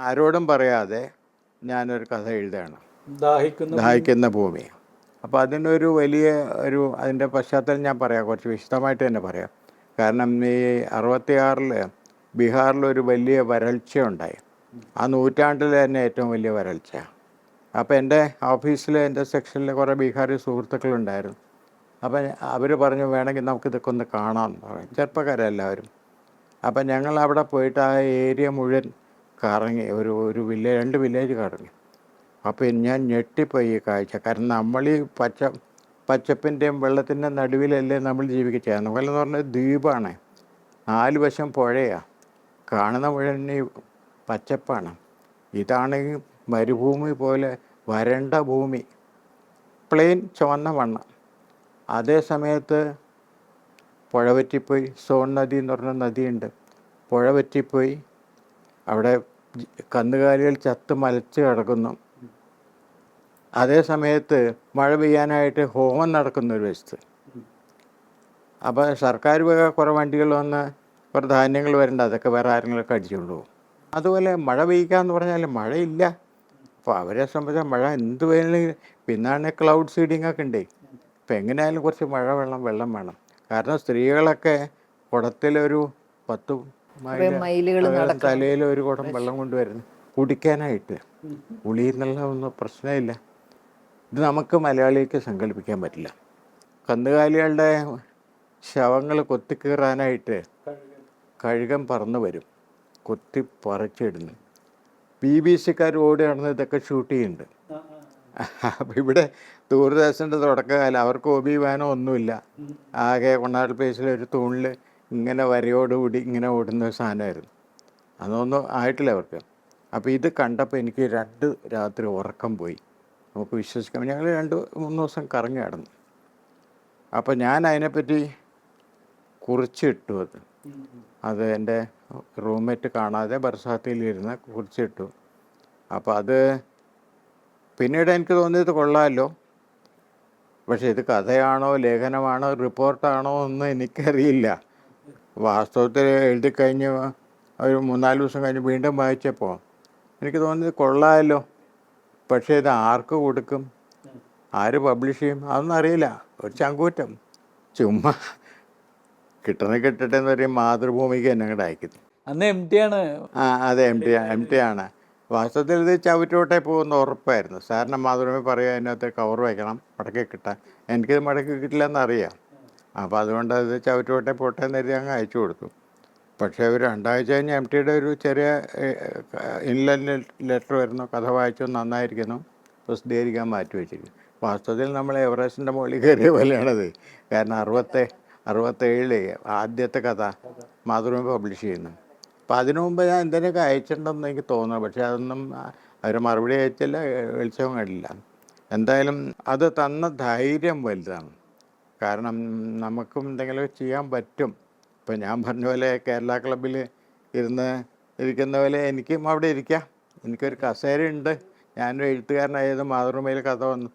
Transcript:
ആരോടും പറയാതെ ഞാനൊരു കഥ എഴുതുകയാണ്. ദാഹിക്കുന്ന ദാഹിക്കുന്ന ഭൂമി. അപ്പോൾ അതിനൊരു വലിയ ഒരു അതിന്റെ പശ്ചാത്തലം ഞാൻ പറയാം. കുറച്ച് വിശദമായിട്ട് തന്നെ പറയാം. കാരണം ഈ അറുപത്തിയാറിൽ ബീഹാറിലൊരു വലിയ വരൾച്ച ഉണ്ടായി ആ നൂറ്റാണ്ടിൽ തന്നെ ഏറ്റവും വലിയ വരൾച്ച. അപ്പോൾ എന്റെ ഓഫീസിൽ എന്റെ സെക്ഷനിൽ കുറേ ബീഹാറി സുഹൃത്തുക്കളുണ്ടായിരുന്നു. അപ്പം അവർ പറഞ്ഞു വേണമെങ്കിൽ നമുക്കിതൊക്കെ ഒന്ന് കാണാമെന്ന് പറയും ചെറുപ്പക്കാരെല്ലാവരും. അപ്പം ഞങ്ങൾ അവിടെ പോയിട്ട് ആ ഏരിയ മുഴുവൻ കറങ്ങി ഒരു ഒരു വില്ലേജ് രണ്ട് വില്ലേജ് കറങ്ങി. അപ്പോൾ ഞാൻ ഞെട്ടിപ്പോയി ഈ കാഴ്ച. കാരണം നമ്മൾ ഈ പച്ച പച്ചപ്പിന്റെയും വെള്ളത്തിന്റെ നടുവിലല്ലേ നമ്മൾ ജീവിക്കുക എന്ന് പറഞ്ഞാൽ ദ്വീപാണ്. നാല് വശം പുഴയാണ് കാണുന്ന മുഴുവൻ ഈ പച്ചപ്പാണ്. ഇതാണെങ്കിൽ മരുഭൂമി പോലെ വരണ്ട ഭൂമി. പ്ലെയിൻ ചുവന്ന വണ്ണം അതേ സമയത്ത് പുഴ പറ്റിപ്പോയി. സോൺ നദി എന്ന് പറഞ്ഞ നദിയുണ്ട്. പുഴ വറ്റിപ്പോയി അവിടെ കന്നുകാലികൾ ചത്ത് മലച്ച് കിടക്കുന്നു. അതേ സമയത്ത് മഴ പെയ്യാനായിട്ട് ഹോമം നടക്കുന്ന ഒരു വശത്ത് അപ്പോൾ സർക്കാർ വക കുറേ വണ്ടികൾ വന്ന് കുറേ ധാന്യങ്ങൾ വരേണ്ട അതൊക്കെ വേറെ ആരെങ്കിലുമൊക്കെ അടിച്ചുകൊണ്ട് പോകും. അതുപോലെ മഴ പെയ്യുക എന്ന് പറഞ്ഞാൽ മഴയില്ല. അപ്പോൾ അവരെ സംബന്ധിച്ച മഴ എന്ത് വേണമെങ്കിലും പിന്നാണ് ക്ലൗഡ് സീഡിംഗ് ഒക്കെ ഉണ്ട് ഇപ്പം എങ്ങനെയായാലും കുറച്ച് മഴ വെള്ളം വെള്ളം വേണം. കാരണം സ്ത്രീകളൊക്കെ കുടത്തിലൊരു പത്ത് മൈലുകൾ തലയിൽ ഒരു കുടം വെള്ളം കൊണ്ടുവരുന്നു. കുടിക്കാനായിട്ട്. കുളിയിൽ നിന്നുള്ള ഒന്നും പ്രശ്നമില്ല. ഇത് നമുക്ക് മലയാളിക്ക് സങ്കല്പിക്കാൻ പറ്റില്ല. കന്നുകാലികളുടെ ശവങ്ങൾ കൊത്തിക്കീറാനായിട്ട് കഴുകം പറന്നു വരും. കൊത്തി പറിച്ചിടുന്നു. ബി ബി സിക്കാർ ഓടി നടന്ന് ഇതൊക്കെ ഷൂട്ട് ചെയ്യുന്നുണ്ട്. അപ്പം ഇവിടെ ദൂരദർശന്റെ തുടക്കകാലം. അവർക്ക് ഒബി വാനോ ഒന്നുമില്ല. ആകെ കൊണ്ടാട്ട് പ്ലേസിലെ ഒരു തൂണിൽ ഇങ്ങനെ വരയോടുകൂടി ഇങ്ങനെ ഓടുന്ന ഒരു സാധനമായിരുന്നു. അതൊന്നും ആയിട്ടില്ല അവർക്ക്. അപ്പോൾ ഇത് കണ്ടപ്പോൾ എനിക്ക് രണ്ട് രാത്രി ഉറക്കം പോയി. നമുക്ക് വിശ്വസിക്കാം. ഞങ്ങൾ രണ്ട് മൂന്ന് ദിവസം കറങ്ങി കിടന്നു അപ്പോൾ ഞാൻ അതിനെപ്പറ്റി കുറിച്ചിട്ടു അത്. അത് എന്റെ റൂംമേറ്റ് കാണാതെ ബർസാത്തിയിലിരുന്ന് കുറിച്ചിട്ടു. അപ്പോൾ അത് പിന്നീട് എനിക്ക് തോന്നിയത് കൊള്ളാമല്ലോ പക്ഷേ ഇത് കഥയാണോ ലേഖനമാണോ റിപ്പോർട്ടാണോ ഒന്നും എനിക്കറിയില്ല. വാസ്തവത്തിൽ എഴുതി കഴിഞ്ഞ് ഒരു മൂന്നാൽ ദിവസം കഴിഞ്ഞ് വീണ്ടും വായിച്ചപ്പോൾ എനിക്ക് തോന്നിയത് കൊള്ളാമല്ലോ. പക്ഷേ ഇത് ആർക്ക് കൊടുക്കും? ആര് പബ്ലിഷ് ചെയ്യും? അതൊന്നും അറിയില്ല. ഒരു ചങ്കൂറ്റം. ചുമ്മാ കിട്ടണ കിട്ടട്ടെ എന്ന് പറയും മാതൃഭൂമിക്ക് എന്നെ കൂടെ അയക്കുന്നു. അന്ന് എം ടി ആണ്. ആ അതെ എം ടി എം ടി ആണ്. വാസ്തവത്തിൽ ഇത് ചവിറ്റോട്ടെ പോകുന്ന ഉറപ്പായിരുന്നു. സാറിന് മാതൃഭൂമി പറയുക അതിനകത്ത് കവർ വയ്ക്കണം മടക്കി കിട്ടാൻ. എനിക്കിത് മടക്കി കിട്ടില്ലെന്ന് അറിയാം. അപ്പോൾ അതുകൊണ്ട് അത് ചവിറ്റോട്ടെ പോട്ടെ എന്ന് കരുതി അങ്ങ് അയച്ചു കൊടുത്തു. പക്ഷേ ഒരു രണ്ടാഴ്ച കഴിഞ്ഞ് എം ടിയുടെ ഒരു ചെറിയ ഇൻലൈൻ ലെറ്റർ വരുന്നു. കഥ വായിച്ചു നന്നായിരിക്കുന്നു. പ്രസിദ്ധീകരിക്കാൻ മാറ്റി വെച്ചിരിക്കും വാസ്തവത്തിൽ നമ്മൾ എവറേസ്റ്റിന്റെ മുകളിൽ കയറിയ പോലെയാണത്. കാരണം അറുപത്തെ അറുപത്തേഴിൽ ആദ്യത്തെ കഥ മാതൃഭൂമി പബ്ലിഷ് ചെയ്യുന്നു. അപ്പം അതിനു മുമ്പ് ഞാൻ എന്തിനൊക്കെ അയച്ചിട്ടുണ്ടെന്ന് എനിക്ക് തോന്നുന്നു. പക്ഷേ അതൊന്നും അവർ മറുപടി അയച്ചില്ല വെളിച്ചവും കണ്ടില്ല. എന്തായാലും അത് തന്ന ധൈര്യം വലുതാണ്. കാരണം നമുക്കും എന്തെങ്കിലും ചെയ്യാൻ പറ്റും. ഇപ്പം ഞാൻ പറഞ്ഞ പോലെ കേരള ക്ലബിൽ ഇരുന്ന് ഇരിക്കുന്ന പോലെ എനിക്കും അവിടെ ഇരിക്കാം. എനിക്കൊരു കസേരയുണ്ട്. ഞാനൊരു എഴുത്തുകാരനായത് മാതൃഭൂമിയിൽ കഥ വന്നു.